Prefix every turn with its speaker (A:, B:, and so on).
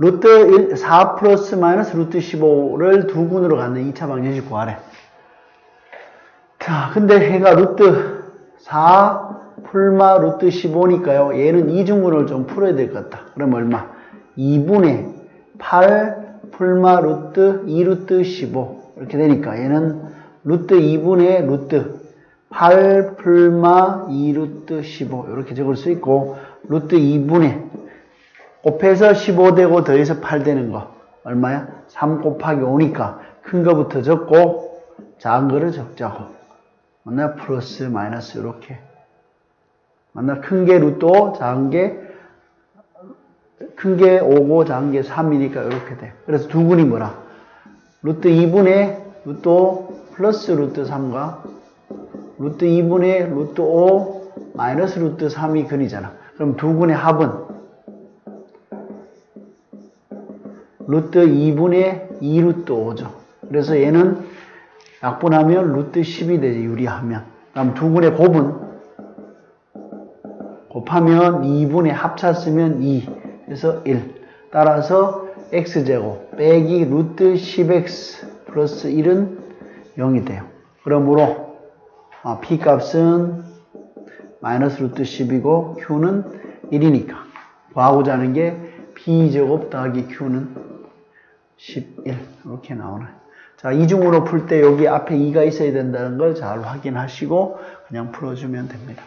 A: 루트 1, 4 플러스 마이너스 루트 15를 두 군으로 갖는 2차 방정식 구하래. 자, 근데 해가 루트 4 풀마 루트 15니까요. 얘는 이중근을 좀 풀어야 될 것 같다. 그럼 얼마? 2분의 8 풀마 루트 2 루트 15 이렇게 되니까 얘는 루트 2분의 루트 8 풀마 2 루트 15 이렇게 적을 수 있고 루트 2분의 곱해서 15 되고 더해서 8 되는 거. 얼마야? 3 곱하기 5니까 큰 거부터 적고 작은 거를 적자고. 맞나 플러스 마이너스 이렇게. 맞나 큰게5 작은 게 큰 게 5고 작은 게 3이니까 이렇게 돼. 그래서 두 군이 뭐라? 루트 2분의 루트 5 플러스 루트 3과 루트 2분의 루트 5 마이너스 루트 3이 근이잖아. 그럼 두 군의 합은 루트 2분의 2 루트 5죠. 그래서 얘는 약분하면 루트 10이 되지, 유리하면. 그럼 두 분의 곱은 곱하면 2분의 합차 쓰면 2. 그래서 1. 따라서 x제곱 빼기 루트 10x 플러스 1은 0이 돼요. 그러므로 아, p 값은 마이너스 루트 10이고 q는 1이니까 구하고자 하는 게 b제곱 더하기 q는 11 이렇게 나오네. 자 이중으로 풀 때 여기 앞에 2가 있어야 된다는 걸 잘 확인하시고 그냥 풀어주면 됩니다.